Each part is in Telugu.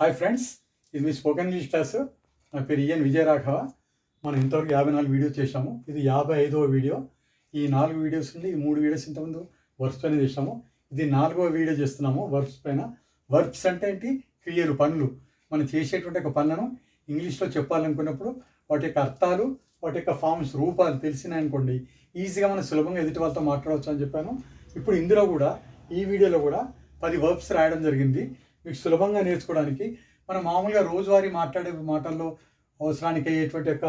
హాయ్ ఫ్రెండ్స్ ఇది మీ స్పోకెన్ ఇంగ్లీష్ క్లాస్ నా పేరు ఈఎన్ విజయరాఘవ. మనం ఇంతవరకు యాభై నాలుగు వీడియో చేసాము ఇది యాభై ఐదవ వీడియో ఈ నాలుగు వీడియోస్ నుండి ఈ మూడు వీడియోస్ ఇంతకుముందు వర్క్స్ పైన చేసాము ఇది నాలుగవ వీడియో చేస్తున్నాము వర్క్స్ పైన. వర్క్స్ అంటే ఏంటి? క్రియలు పనులు. మనం చేసేటువంటి ఒక పనులను ఇంగ్లీష్లో చెప్పాలనుకున్నప్పుడు వాటి యొక్క అర్థాలు వాటి యొక్క ఫామ్స్ రూపాలు తెలిసినాయనుకోండి. ఈజీగా మనం సులభంగా ఎదుటి వాళ్ళతో మాట్లాడవచ్చు అని చెప్పాను. ఇప్పుడు ఇందులో కూడా ఈ వీడియోలో కూడా పది వర్బ్స్ రాయడం జరిగింది. మీకు సులభంగా నేర్చుకోవడానికి మనం మామూలుగా రోజువారీ మాట్లాడే మాటల్లో అవసరానికి అయ్యేటువంటి యొక్క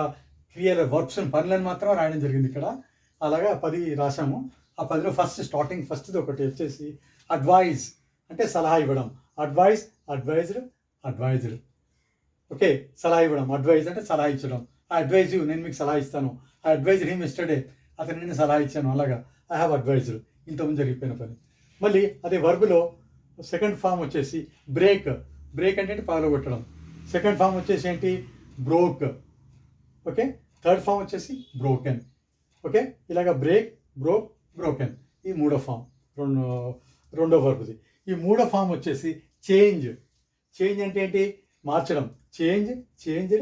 క్రియల వర్క్స్ పనులను మాత్రం రాయడం జరిగింది ఇక్కడ. అలాగా పది రాశాము. ఆ పదిలో ఫస్ట్ స్టార్టింగ్ ఫస్ట్ది ఒకటి వచ్చేసి అడ్వైజ్ అంటే సలహా ఇవ్వడం. Advise advised advised. ఓకే సలహా ఇవ్వడం. అడ్వైజ్ అంటే సలహా ఇచ్చడం. ఐ అడ్వైజ్ యూ నేను మీకు సలహా ఇస్తాను. ఐ అడ్వైజ్ హిమ్ ఎస్టర్డే అతను నేను సలహా ఇచ్చాను. అలాగా. I have advised. ఇంతకుముందు జరిగిపోయిన పని. మళ్ళీ అదే వర్బులో సెకండ్ ఫామ్ వచ్చేసి బ్రేక్. బ్రేక్ అంటే పగలగొట్టడం సెకండ్ ఫామ్ వచ్చేసి ఏంటి? బ్రోక్. ఓకే? థర్డ్ ఫామ్ వచ్చేసి బ్రోకెన్. ఓకే? ఇలాగ బ్రేక్ బ్రోక్ బ్రోకెన్. ఈ మూడో ఫామ్. రెండు రెండో వర్బ్ది. ఈ మూడో ఫామ్ వచ్చేసి చేంజ్. చేంజ్ అంటే ఏంటి? మార్చడం. Change change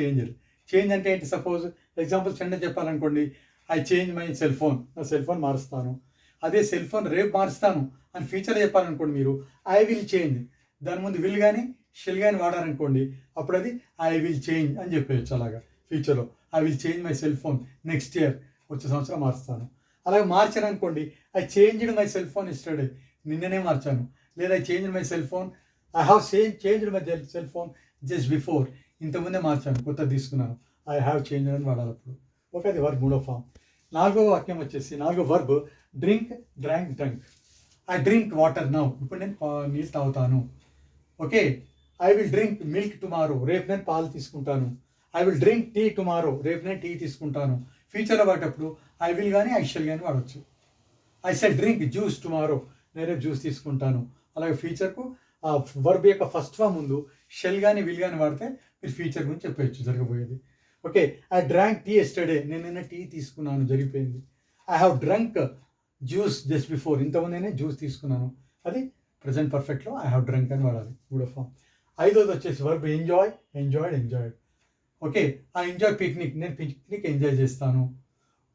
change. చేంజ్ అంటే ఏంటి? సపోజ్ ఎగ్జాంపుల్ చిన్న చెప్పాలనుకోండి. I change my cell phone. నా సెల్ ఫోన్ మారుస్తాను. అదే సెల్ ఫోన్ రేపు మారుస్తాను అని ఫీచర్ చెప్పాలనుకోండి మీరు ఐ విల్ చేంజ్ దాని ముందు విల్ కానీ షిల్ కానీ వాడారనుకోండి అప్పుడు అది ఐ విల్ చేంజ్ అని చెప్పేయచ్చు అలాగా ఫ్యూచర్లో I will change my cell phone next year వచ్చే సంవత్సరం మారుస్తాను అలాగే మార్చాను అనుకోండి I changed my cell phone yesterday నిన్ననే మార్చాను. లేదా I change my cell phone I have same changed my cell phone just before ఇంతకుముందే మార్చాను కొత్త తీసుకున్నాను ఐ హ్యావ్ చేంజ్ అని వాడాలి అప్పుడు ఓకే అది వర్బ్ మూడో ఫామ్ నాలుగో వాక్యం వచ్చేసి నాలుగో verb drink drank drunk I drink water now ఇప్పుడు నేను పా- నీళ్ళు తాగుతాను. Okay I will drink milk tomorrow రేపు నేను పాలు తీసుకుంటాను. I will drink tea tomorrow రేపు నేను టీ తీసుకుంటాను. ఫ్యూచర్లో వాడేటప్పుడు ఐ విల్ కానీ ఐ షెల్ కానీ వాడచ్చు. I shall drink juice tomorrow నేను రేపు జ్యూస్ తీసుకుంటాను. అలాగే ఫ్యూచర్కు ఆ వర్బ్ యొక్క ఫస్ట్ ఫామ్ ముందు షెల్ కానీ విల్ కానీ వాడితే మీరు ఫ్యూచర్ గురించి చెప్పవచ్చు జరగబోయేది. Okay I drank tea yesterday నేను నిన్న టీ తీసుకున్నాను. జరిగిపోయింది. I have drunk juice just before. ఇంతకుముందేనే juice తీసుకున్నాను. అది ప్రజెంట్ పర్ఫెక్ట్లో ఐ హ్యావ్ డ్రింక్ అని వాడాలి. మూడో ఫామ్ ఐదోది వచ్చేసి verb enjoy enjoyed enjoyed. Okay I enjoy picnic నేను పిక్నిక్ ఎంజాయ్ చేస్తాను.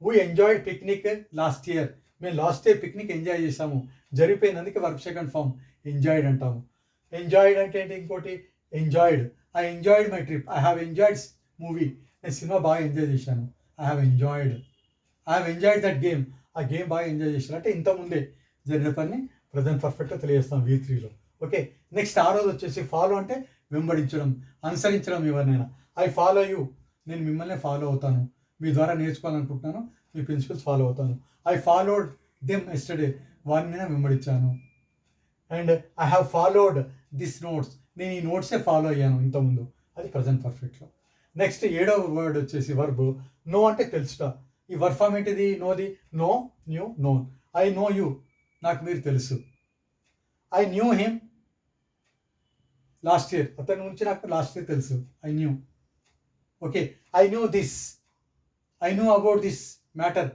We enjoy picnic last year మేము లాస్ట్ ఇయర్ పిక్నిక్ ఎంజాయ్ చేసాము జరిగిపోయింది అందుకే వర్క్ సెకండ్ ఫామ్ ఎంజాయ్డ్ అంటాము. ఎంజాయ్డ్ అంటే ఏంటి? ఇంకోటి enjoyed I enjoyed my trip I have enjoyed movie నేను సినిమా బాగా ఎంజాయ్ చేశాను. I have enjoyed I have enjoyed that game ఆ గేమ్ బాగా ఎంజాయ్ చేశాను అంటే జరిగిన పని ప్రజెంట్ పర్ఫెక్ట్గా తెలియజేస్తాం వీ త్రీలో ఓకే నెక్స్ట్ ఆ రోజు వచ్చేసి ఫాలో అంటే వెంబడించడం అనుసరించడం ఎవరినైనా. ఐ ఫాలో యూ నేను మిమ్మల్ని ఫాలో అవుతాను. మీ ద్వారా నేర్చుకోవాలనుకుంటున్నాను. మీ ప్రిన్సిపల్స్ ఫాలో అవుతాను. ఐ ఫాలోడ్ దెమ్ ఎస్టర్డే వారిని నేను వెంబడించాను. And I have followed this notes నేను ఈ నోట్సే ఫాలో అయ్యాను ఇంతకుముందు అది ప్రజెంట్ పర్ఫెక్ట్లో నెక్స్ట్ ఏడవ వర్డ్ వచ్చేసి వర్బ్ నో అంటే తెలుసుట. ఈ వర్డ్ ఫామ్ ఏంటిది? నోది? Know knew known. I know you. నాకు మీరు తెలుసు. I knew him last year. అతని గురించి నాకు లాస్ట్ ఇయర్ తెలుసు. I knew. Okay. I knew this. I knew about this matter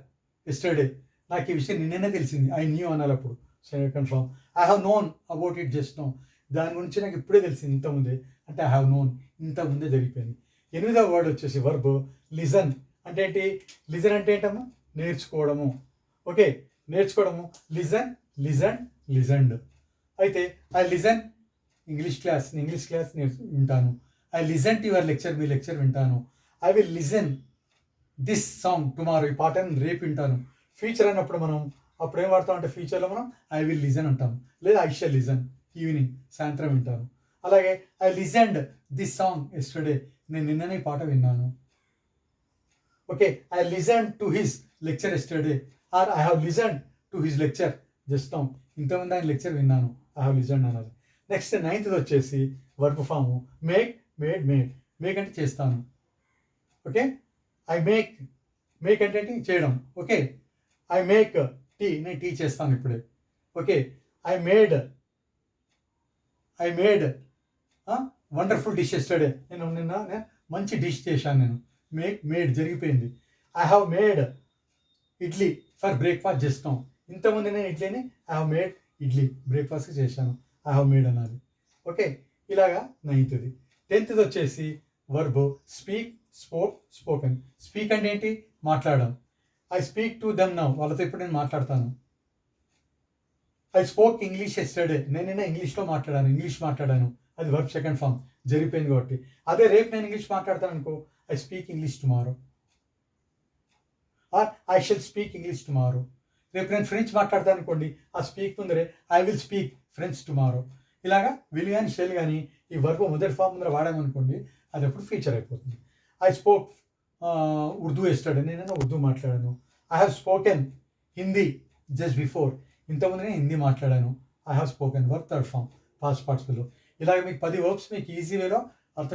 yesterday. నాకు ఈ విషయం నిన్ననే తెలిసింది. ఐ న్యూ అనాలి అప్పుడు second confirm I have known about it just now దాని గురించి నాకు ఇప్పుడే తెలిసింది ఇంతకుముందే అంటే ఐ హ్యావ్ నోన్ ఇంతకుముందే జరిగిపోయింది. ఎనిమిదవ వర్డ్ వచ్చేసి వర్బ్ లిజన్ అంటే ఏంటి? లిజన్ అంటే ఏంటమ్మా? నేర్చుకోవడము. ఓకే? నేర్చుకోవడము. లిజన్ లిజన్ లిజండ్ అయితే I listen English class English class నేను వింటాను. I listen to your lecture me lecture వింటాను. I will listen this song tomorrow ఈ పాటను రేపు వింటాను. ఫ్యూచర్ అన్నప్పుడు మనం అప్పుడు ఏం వాడతాం అంటే ఫ్యూచర్లో మనం ఐ విల్ లిజన్ అంటాం. లేదా ఐ షల్ లిజన్ ఈవినింగ్ సాయంత్రం వింటాను. అలాగే I listened this song yesterday. నేను నిన్ననే పాట విన్నాను. Okay I listen to his lecture yesterday or I have listen to his lecture just now ఇంతకుముందు ఆయన లెక్చర్ విన్నాను ఐ హ్యావ్ లిజన్ అన్నది నెక్స్ట్ నైన్త్ వచ్చేసి verb form make made made make అంటే చేస్తాను. ఓకే ఐ మేక్ మేక్ అంటే చేయడం. ఓకే ఐ మేక్ టీ నేను టీ చేస్తాను ఇప్పుడే. Okay I made I made wonderful dish yesterday నేను నిన్న మంచి డిష్ చేశాను నేను. మేక్ మేడ్ జరిగిపోయింది. I have made idli for breakfast చేస్తాం. ఇంతకుముందు నేను ఇడ్లీని I have made idli breakfast చేశాను. ఐ హ్యావ్ మేడ్ అన్నది. ఓకే? ఇలాగా నైన్త్ది టెన్త్ది వచ్చేసి verb speak spoke spoken speak అంటే ఏంటి? మాట్లాడడం. I speak to them now వాళ్ళతో ఇప్పుడు నేను మాట్లాడతాను. ఐ స్పోక్ ఇంగ్లీష్ ఎస్టర్డే నేనైనా ఇంగ్లీష్లో మాట్లాడాను. ఇంగ్లీష్ మాట్లాడాను. అది వర్బ్ సెకండ్ ఫామ్ జరిగిపోయింది కాబట్టి. అదే రేపు నేను ఇంగ్లీష్ మాట్లాడతాను అనుకో I speak English tomorrow or I shall speak English tomorrow రేపు నేను ఫ్రెంచ్ మాట్లాడతాను అనుకోండి ఆ స్పీక్ ముందరే I will speak French tomorrow ఇలాగా విల్ కానీ షెల్ కానీ ఈ వర్క్ మొదటి ఫామ్ ముందర వాడామనుకోండి అది అప్పుడు ఫీచర్ అయిపోతుంది. ఐ స్పోక్ ఉర్దూ ఎస్టర్డే నేనైనా ఉర్దూ మాట్లాడాను. I have spoken Hindi just before ఇంతకుముందు నేను హిందీ మాట్లాడాను. I have spoken verb third form past పార్ట్స్లో ఇలాగ మీకు పది వర్క్స్ మీకు ఈజీ వేలో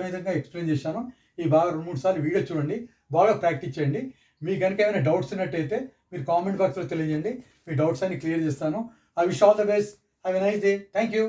విధంగా ఎక్స్ప్లెయిన్ చేశాను. ఈ బాగా రెండు మూడు సార్లు వీడియో చూడండి బాగా ప్రాక్టీస్ చేయండి. మీకు కనుక ఏమైనా డౌట్స్ ఉన్నట్టయితే మీరు కామెంట్ బాక్స్లో తెలియజేయండి. మీ డౌట్స్ అన్ని క్లియర్ చేస్తాను. I wish all the best have a nice day thank you